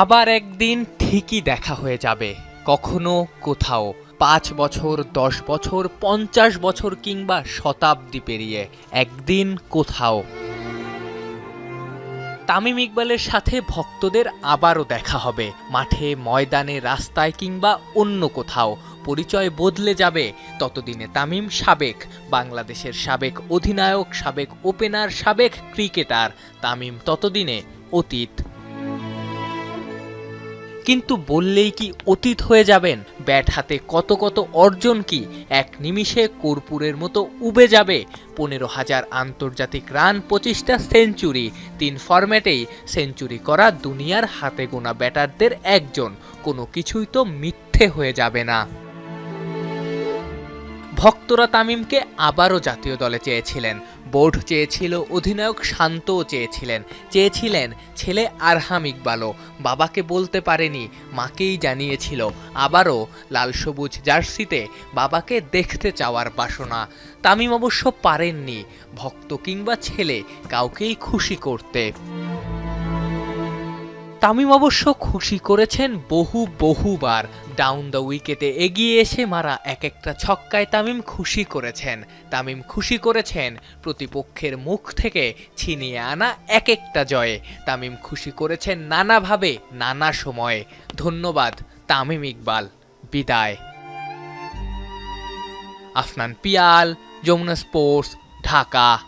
আবার একদিন ঠিকই দেখা হয়ে যাবে। কখনো কোথাও পাঁচ বছর, দশ বছর, পঞ্চাশ বছর কিংবা শতাব্দী পেরিয়ে একদিন কোথাও তামিম ইকবালের সাথে ভক্তদের আবারও দেখা হবে। মাঠে, ময়দানে, রাস্তায় কিংবা অন্য কোথাও পরিচয় বদলে যাবে। ততদিনে তামিম সাবেক বাংলাদেশের সাবেক অধিনায়ক, সাবেক ওপেনার, সাবেক ক্রিকেটার তামিম। ততদিনে অতীত কিন্তু বললেই কি অতীত হয়ে যাবেন? ব্যাট হাতে কত কত অর্জন কি? এক নিমিষে কর্পূরের মতো উবে যাবে। পনেরো হাজার আন্তর্জাতিক রান পঁচিশটা সেঞ্চুরি। তিন ফরম্যাটেই সেঞ্চুরি করা দুনিয়ার হাতে গোনা ব্যাটারদের একজন। কোনো কিছুই তো মিথ্যে হয়ে যাবে না। ভক্তরা তামিমকে আবারও জাতীয় দলে চেয়েছিলেন। বোর্ড চেয়েছিল, অধিনায়ক শান্তও চেয়েছিলেন। চেয়েছিলেন ছেলে আরহাম ইকবালও। বাবাকে বলতে পারেনি, মাকেই জানিয়েছিল। আবারও লাল সবুজ জার্সিতে বাবাকে দেখতে চাওয়ার বাসনা। তামিম অবশ্য পারেননি, ভক্ত কিংবা ছেলে কাউকেই খুশি করতে। তামিম অবশ্য খুশি করেছেন বহু বহুবার। ডাউন দ্য উইকেটে এগিয়ে এসে মারা এক একটা ছক্কায় তামিম খুশি করেছেন। তামিম খুশি করেছেন প্রতিপক্ষের মুখ থেকে ছিনিয়ে আনা এক একটা জয়ে। তামিম খুশি করেছেন নানাভাবে, নানা সময়ে। ধন্যবাদ, তামিম ইকবাল। বিদায়। আফনান পিয়াল, যমুনা স্পোর্টস, ঢাকা।